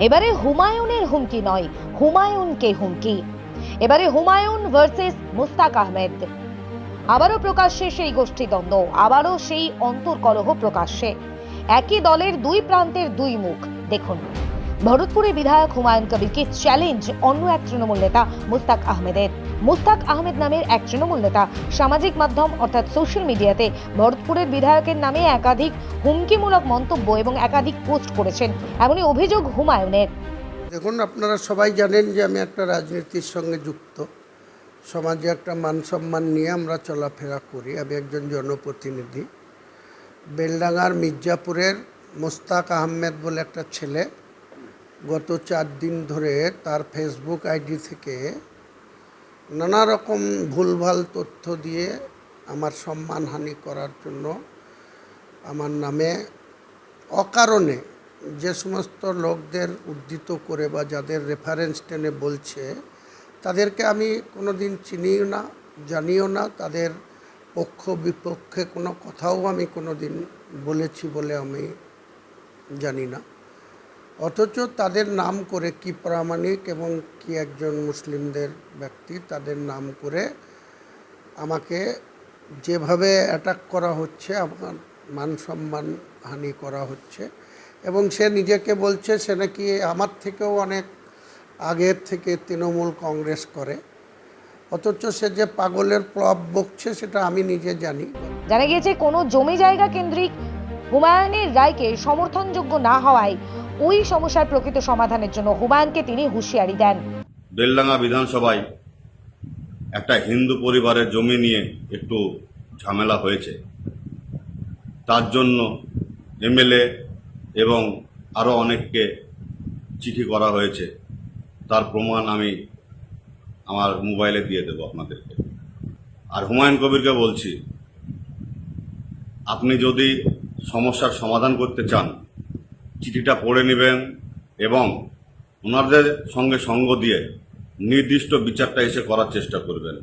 এবারে হুমায়ুনের হুমকি নয়, হুমায়ুনকে হুমকি। এবারে হুমায়ুন ভার্সেস মুস্তাক আহমেদ। আবারও প্রকাশ্যে সেই গোষ্ঠী দ্বন্দ্ব আবারও সেই অন্তর্কলহ প্রকাশ্যে। একই দলের দুই প্রান্তের দুই মুখ। দেখুন। ভরতপুরে বিধায়ক হুমায়ুন কবিরকে চ্যালেঞ্জ অন্য এক তৃণমূল নেতা মুস্তাক আহমেদের। মুস্তাক আহমেদ নামের এক তৃণমূল নেতা সামাজিক মাধ্যম অর্থাৎ সোশ্যাল মিডিয়াতে ভরতপুরের বিধায়কের নামে একাধিক হুমকিমূলক মন্তব্য এবং একাধিক পোস্ট করেছেন। এমনই অভিযোগ হুমায়ুনের। দেখুন, আপনারা সবাই জানেন যে আমি একটা রাজনীতির সঙ্গে যুক্ত। সমাজে একটা মান সম্মান নিয়ে আমরা চলাফেরা করি। আমি একজন জনপ্রতিনিধি। বেলডাঙ্গার মির্জাপুরের মোস্তাক আহমেদ বলে একটা ছেলে গত চার দিন ধরে তার ফেসবুক আইডি থেকে নানা রকম ভুলভাল তথ্য দিয়ে আমার সম্মানহানি করার জন্য আমার নামে অকারণে যে সমস্ত লোকদের উদ্ধৃত করে বা যাদের রেফারেন্স টেনে বলছে, তাদেরকে আমি কোনো দিন চিনিও না, জানিও না। তাদের পক্ষ বিপক্ষে কোনো কথাও আমি কোনো দিন বলেছি বলে আমি জানি না। অথচ তাদের নাম করে কি প্রামাণিক এবং কি একজন মুসলিমদের ব্যক্তি, তাদের নাম করে আমাকে যেভাবে অ্যাটাক করা হচ্ছে, আমার মান সম্মান হানি করা হচ্ছে এবং সে নিজেকে বলছে সে নাকি আমার থেকেও অনেক আগের থেকে তৃণমূল কংগ্রেস করে। অথচ সে যে পাগলের প্লব বকছে সেটা আমি নিজে জানি। জানা গিয়েছে কোনো জমি জায়গা কেন্দ্রিক হুমায়ুনের রায়কে সমর্থনযোগ্য না হওয়ায় ওই সমস্যার প্রকৃত সমাধানের জন্য হুমায়ুনকে তিনি হুঁশিয়ারি দেন। বেলডাঙ্গা বিধানসভায় একটা হিন্দু পরিবারের জমি নিয়ে একটু ঝামেলা হয়েছে। তার জন্য এমএলএ এবং আরও অনেককে চিঠি করা হয়েছে। তার প্রমাণ আমি আমার মোবাইলে দিয়ে দেবো আপনাদেরকে। আর হুমায়ুন কবিরকে বলছি, আপনি যদি সমস্যার সমাধান করতে চান চিঠিটা পড়ে নেবেন এবং ওনাদের সঙ্গে সঙ্গ দিয়ে নির্দিষ্ট বিচারটা এসে করার চেষ্টা করবেন।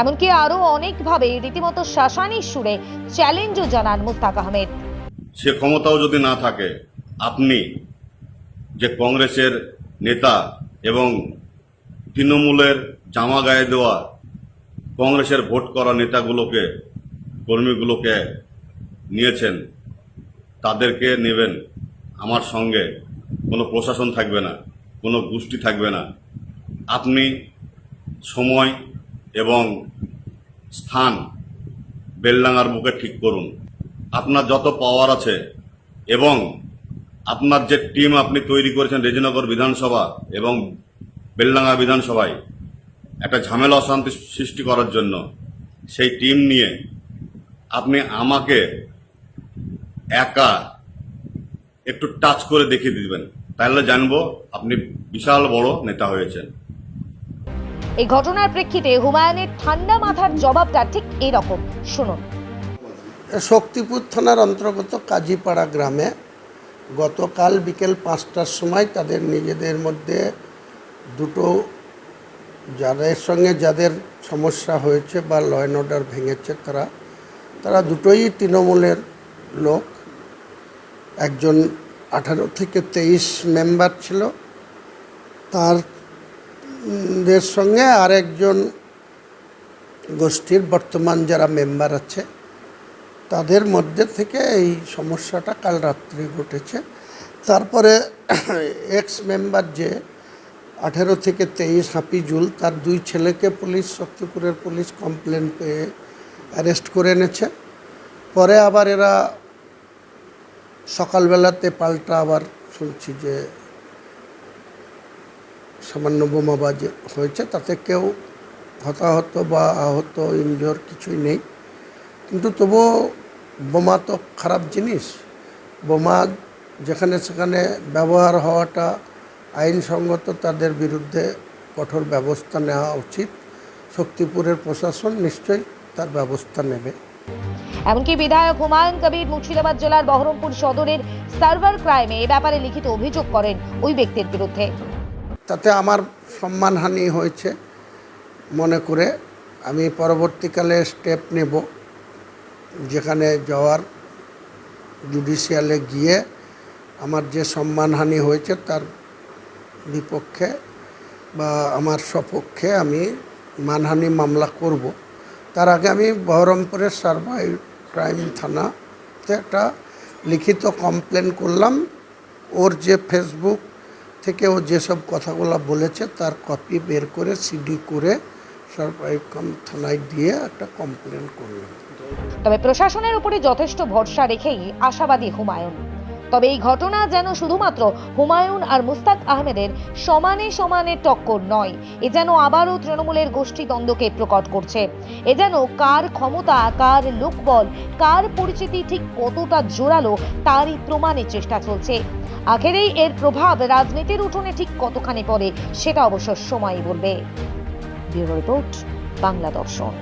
এমনকি আরও অনেকভাবে রীতিমতো শাসানির সুরে চ্যালেঞ্জও জানান মুস্তাক আহমেদ। সে ক্ষমতাও যদি না থাকে আপনি যে কংগ্রেসের নেতা এবং তৃণমূলের জামা গায়ে দেওয়া কংগ্রেসের ভোট করা নেতাগুলোকে কর্মীগুলোকে নিয়েছেন তাদেরকে নেবেন। আমার সঙ্গে কোনো প্রশাসন থাকবে না, কোনো গোষ্ঠী থাকবে না। আপনি সময় এবং স্থান বেলডাঙ্গার বুকে ঠিক করুন। আপনার যত পাওয়ার আছে এবং আপনার যে টিম আপনি তৈরি করেছেন রেজিনগর বিধানসভা এবং বেলডাঙ্গা বিধানসভায় একটা ঝামেলা অশান্তি সৃষ্টি করার জন্য সেই টিম নিয়ে আপনি আমাকে একা একটু টাচ করে দেখিয়ে দিবেন। তাহলে জানব আপনি বিশাল বড় নেতা হয়েছেন। এই ঘটনার প্রেক্ষিতে হুমায়ুনের ঠান্ডা মাথার জবাবটা ঠিক এরকম। শুনুন। শক্তিপুর থানার অন্তর্গত কাজীপাড়া গ্রামে গতকাল বিকেল পাঁচটার সময় তাদের নিজেদের মধ্যে দুটো যাদের সঙ্গে যাদের সমস্যা হয়েছে বা ল অ্যান্ড অর্ডার ভেঙেছে তারা তারা দুটোই তৃণমূলের লোক। একজন আঠারো থেকে তেইশ মেম্বার ছিল। তার উম, দের সঙ্গে আরেকজন গোষ্ঠীর বর্তমান যারা মেম্বার আছে তাদের মধ্যে থেকে এই সমস্যাটা কাল রাত্রি ঘটেছে। তারপরে এক্স মেম্বার যে আঠেরো থেকে তেইশ হাফিজুল তার দুই ছেলেকে পুলিশ শক্তিপুরের পুলিশ কমপ্লেন পেয়ে অ্যারেস্ট করে এনেছে। পরে আবার এরা সকালবেলাতে পাল্টা আবার শুনছি যে সামান্য বোমাবাজ হয়েছে, তাতে কেউ হতাহত বা আহত, ইনজোর কিছুই নেই। কিন্তু তবুও বোমা তো খারাপ জিনিস। বোমা যেখানে সেখানে ব্যবহার হওয়াটা আইনসঙ্গত তাদের বিরুদ্ধে কঠোর ব্যবস্থা নেওয়া উচিত। শক্তিপুরের প্রশাসন নিশ্চয়ই তার ব্যবস্থা নেবে। এমনকি বিধায়ক হুমায়ুন কবির মুর্শিদাবাদ জেলার বহরমপুর সদরের সার্ভার ক্রাইমে এ ব্যাপারে লিখিত অভিযোগ করেন ওই ব্যক্তির বিরুদ্ধে। তাতে আমার সম্মানহানি হয়েছে মনে করে। আমি পরবর্তীকালে স্টেপ নেব। যেখানে যাওয়ার জুডিশিয়ালে গিয়ে আমার যে সম্মানহানি হয়েছে তার বিপক্ষে বা আমার সপক্ষে আমি মানহানি মামলা করব। তার আগে আমি বহরমপুরের সার্ভাই ক্রাইম থানাতে একটা লিখিত কমপ্লেন করলাম। ওর যে ফেসবুক থেকে ও যেসব কথাগুলো বলেছে তার কপি বের করে সিডি করে থানায় দিয়ে একটা কমপ্লেন করলাম। তবে প্রশাসনের উপরে যথেষ্ট ভরসা রেখেই আশাবাদী হুমায়ুন। তবে এই ঘটনা যেন শুধুমাত্র হুমায়ুন আর মুস্তাক আহমেদের সমানে সমানে টক্কর নয়, এ যেন আবারও তৃণমূলের গোষ্ঠীদ্বন্দ্বকে প্রকট করছে। এ যেন কার ক্ষমতা, কার লোকবল, কার পরিচিতি ঠিক কতটা জোরালো তারই প্রমাণের চেষ্টা চলছে। আখেরেই এর প্রভাব রাজনীতির উঠোনে ঠিক কতখানি পড়ে, সেটা অবশ্য সময়ই বলবে। ব্যুরো রিপোর্ট, বাংলা দর্শন।